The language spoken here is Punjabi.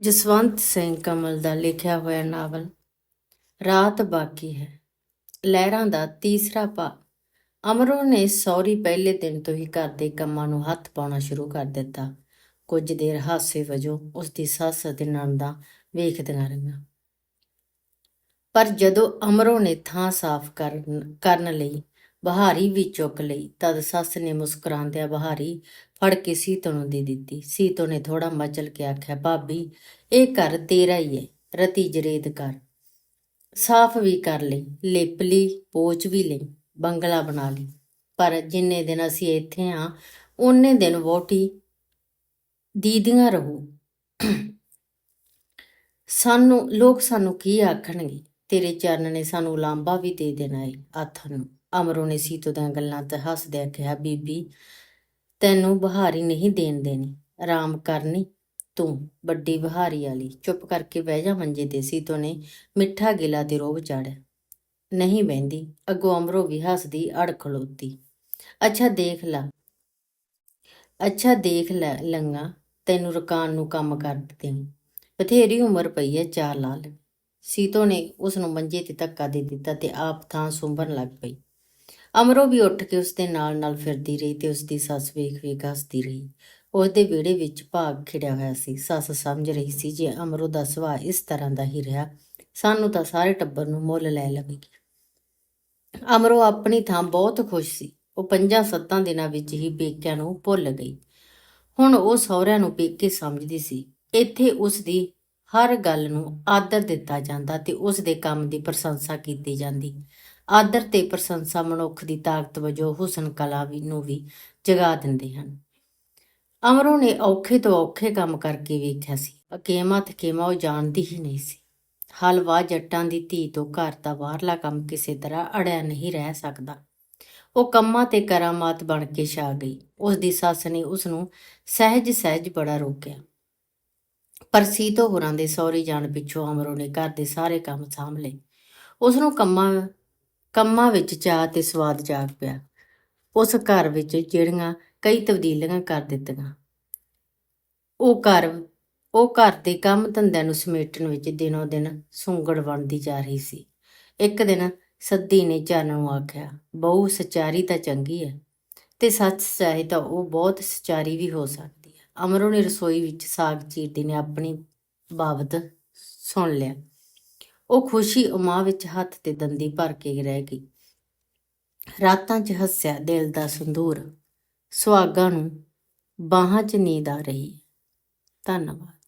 ਜਸਵੰਤ ਸਿੰਘ ਕਮਲ ਦਾ ਲਿਖਿਆ ਹੋਇਆ ਨਾਵਲ, ਰਾਤ ਬਾਕੀ ਹੈ। ਲਹਿਰਾਂ ਦਾ ਤੀਸਰਾ ਭਾਗ। ਅਮਰੋ ਨੇ ਸੌਰੀ ਪਹਿਲੇ ਦਿਨ ਤੋਂ ਹੀ ਘਰ ਦੇ ਕੰਮਾਂ ਨੂੰ ਹੱਥ ਪਾਉਣਾ ਸ਼ੁਰੂ ਕਰ ਦਿੱਤਾ। ਕੁਝ ਦੇਰ ਹਾਸੇ ਵਜੋਂ ਉਸ ਦੀ ਸੱਸ ਅਤੇ ਨਣਦਾਂ ਵੇਖਦੀਆਂ ਰਹੀਆਂ। ਪਰ ਜਦੋਂ ਅਮਰੋ ਨੇ ਥਾਂ ਸਾਫ਼ ਕਰਨ ਕਰਨ ਲਈ ਬਹਾਰੀ ਵੀ ਚੁੱਕ ਲਈ। ਤਦ ਸੱਸ ਨੇ ਮੁਸਕਰਾਉਂਦਿਆਂ ਬਹਾਰੀ ਫੜ ਕੇ ਸੀਤੋ ਨੂੰ ਦੇ ਦਿੱਤੀ। ਸੀਤੋ ਨੇ ਥੋੜਾ ਮਚਲ ਕੇ ਆਖਿਆ, ਭਾਬੀ, ਇਹ ਘਰ ਤੇਰਾ ਹੀ ਹੈ ਰਤੀ ਜਰੇਦ ਕਰ। ਸਾਫ਼ ਵੀ ਕਰ ਲਈ, ਲਿਪ ਲਈ, ਪੋਚ ਵੀ ਲਈ, ਬੰਗਲਾ ਬਣਾ ਲਈ। ਪਰ ਜਿੰਨੇ ਦਿਨ ਅਸੀਂ ਇੱਥੇ ਆ ਉਹਨੇ ਦਿਨ ਵੋਟੀ ਦੀਦੀਆਂ ਰਹੂ। ਸਾਨੂੰ, ਲੋਕ ਸਾਨੂੰ ਕੀ ਆਖਣਗੇ? ਤੇਰੇ ਚਰਨ ਨੇ ਸਾਨੂੰ ਲਾਂਬਾ ਵੀ ਦੇ ਦੇਣਾ ਏ ਆਥਣ ਨੂੰ। ਅਮਰੋ ਨੇ ਸੀਤੋ ਦੀਆਂ ਗੱਲਾਂ ਤੇ ਹੱਸਦਿਆਂ ਕਿਹਾ, ਬੀਬੀ, ਤੈਨੂੰ ਬਹਾਰੀ ਨਹੀਂ ਦੇਣ ਦੇਣੀ। ਆਰਾਮ ਕਰਨੀ ਤੂੰ, ਵੱਡੀ ਬਹਾਰੀ ਵਾਲੀ। ਚੁੱਪ ਕਰਕੇ ਬਹਿ ਜਾ ਮੰਜੇ ਤੇ। ਸੀਤੋ ਨੇ ਮਿੱਠਾ ਗਿਲਾ ਤੇ ਰੋਬ ਚਾੜਿਆ ਨਹੀਂ ਬਹਿੰਦੀ। ਅੱਗੋਂ ਅਮਰੋ ਵੀ ਹੱਸਦੀ, ਅੜ ਖਲੋਤੀ। ਅੱਛਾ ਦੇਖ ਲੈ। ਅੱਛਾ ਦੇਖ ਲੈ ਲੰਗਾ। ਤੈਨੂੰ ਰਕਾਨ ਨੂੰ ਕੰਮ ਕਰ ਦੇਣੀ। ਬਥੇਰੀ ਉਮਰ ਪਈ ਹੈ ਚਾਰ ਲਾਲ। ਸੀਤੋ ਨੇ ਉਸ ਨੂੰ ਮੰਜੇ ਤੇ ਧੱਕਾ ਦੇ ਦਿੱਤਾ ਤੇ ਆਪ ਥਾਂ ਸੁੰਭਣ ਲੱਗ ਪਈ। ਅਮਰੋ ਵੀ ਉੱਠ ਕੇ ਉਸ ਦੇ ਨਾਲ ਨਾਲ ਫਿਰਦੀ ਰਹੀ ਤੇ ਉਸ ਦੀ ਸੱਸ ਵੇਖ ਵੇਖ ਹੱਸਦੀ ਰਹੀ। ਉਸ ਦੇ ਵਿਹੜੇ ਵਿੱਚ ਭਾਗ ਖਿੜਿਆ ਹੋਇਆ ਸੀ। ਸੱਸ ਸਮਝ ਰਹੀ ਸੀ ਜੇ ਅਮਰੋ ਦਾ ਸੁਭਾਅ ਇਸ ਤਰ੍ਹਾਂ ਦਾ ਹੀ ਰਿਹਾ, ਸਾਨੂੰ ਤਾਂ ਸਾਰੇ ਟੱਬਰ ਨੂੰ ਮੁੱਲ ਲੈ ਲਵੇਗੀ ਅਮਰੋ ਆਪਣੀ ਥਾਂ ਬਹੁਤ ਖੁਸ਼ ਸੀ। ਉਹ ਪੰਜਾਂ ਸੱਤਾਂ ਦਿਨਾਂ ਵਿੱਚ ਹੀ ਪੇਕਿਆਂ ਨੂੰ ਭੁੱਲ ਗਈ। ਹੁਣ ਉਹ ਸਹੁਰਿਆਂ ਨੂੰ ਪੇਕੇ ਸਮਝਦੀ ਸੀ। ਇੱਥੇ ਉਸ ਦੀ ਹਰ ਗੱਲ ਨੂੰ ਆਦਰ ਦਿੱਤਾ ਜਾਂਦਾ ਤੇ ਉਸ ਦੇ ਕੰਮ ਦੀ ਪ੍ਰਸ਼ੰਸਾ ਕੀਤੀ ਜਾਂਦੀ। ਆਦਰ ਤੇ ਪ੍ਰਸ਼ੰਸਾ ਮਨੁੱਖ ਦੀ ਤਾਕਤ ਵਜੋਂ ਹੁਸਨ ਕਲਾ ਵੀ ਨੂੰ ਵੀ ਜਗਾ ਦਿੰਦੇ ਹਨ। ਅਮਰੋ ਨੇ ਔਖੇ ਤੋਂ ਔਖੇ ਕੰਮ ਕਰਕੇ ਵੇਖਿਆ ਸੀ ਅਕੇਮਾ ਥਕੇਮਾ ਉਹ ਜਾਣਦੀ ਹੀ ਨਹੀਂ ਸੀ। ਹਲਵਾ ਜੱਟਾਂ ਦੀ ਧੀ ਤੋਂ ਘਰ ਦਾ ਬਾਹਰਲਾ ਕੰਮ ਕਿਸੇ ਤਰ੍ਹਾਂ ਅੜਿਆ ਨਹੀਂ ਰਹਿ ਸਕਦਾ। ਉਹ ਕੰਮਾਂ ਤੇ ਕਰਾਮਾਤ ਬਣ ਕੇ ਛਾ ਗਈ। ਉਸ ਦੀ ਸੱਸ ਨੇ ਉਸ ਨੂੰ ਸਹਿਜ ਸਹਿਜ ਬੜਾ ਰੋਕਿਆ। ਪਰ ਸੀਤੋ ਹੋਰਾਂ ਦੇ ਸੌਰੀ ਜਾਣ ਪਿੱਛੋਂ ਅਮਰੋ ਨੇ ਘਰ ਦੇ ਸਾਰੇ ਕੰਮ ਸਾਂਭ ਲਏ। ਉਸ ਨੂੰ ਕੰਮਾਂ ਕੰਮਾਂ ਵਿੱਚ ਚਾਹ ਤੇ ਸਵਾਦ ਜਾਗ ਪਿਆ। ਉਸ ਘਰ ਵਿੱਚ ਜਿਹੜੀਆਂ ਕਈ ਤਬਦੀਲੀਆਂ ਕਰ ਦਿੱਤੀਆਂ। ਉਹ ਘਰ ਉਹ ਘਰ ਦੇ ਕੰਮ ਧੰਦਿਆਂ ਨੂੰ ਸਮੇਟਣ ਵਿੱਚ ਦਿਨੋ ਦਿਨ ਸੁੰਗੜ ਬਣਦੀ ਜਾ ਰਹੀ ਸੀ। ਇੱਕ ਦਿਨ ਸੱਦੀ ਨੇ ਚਰਨ ਨੂੰ ਆਖਿਆ, ਬਹੁ, ਸਚਾਰੀ ਤਾਂ ਚੰਗੀ ਹੈ ਤੇ ਸੱਚ ਚਾਹੇ ਤਾਂ ਉਹ ਬਹੁਤ ਸਚਾਰੀ ਵੀ ਹੋ ਸਕਦੀ ਅਮਰੋ ਨੇ ਰਸੋਈ ਵਿੱਚ ਸਾਗ ਚੀਰਦੀ ਨੇ, ਆਪਣੀ ਬਾਬਤ ਸੁਣ ਲਿਆ। ਉਹ ਖੁਸ਼ੀ ਉਮਾ ਵਿੱਚ ਹੱਥ ਤੇ ਦੰਦੀ ਭਰ ਕੇ ਰਹਿ ਗਈ। ਰਾਤਾਂ 'ਚ ਹੱਸਿਆ ਦਿਲ ਦਾ ਸੰਦੂਰ, ਸੁਹਾਗਾਂ ਨੂੰ ਬਾਹਾਂ 'ਚ ਨੀਂਦ ਆ ਰਹੀ। ਧੰਨਵਾਦ।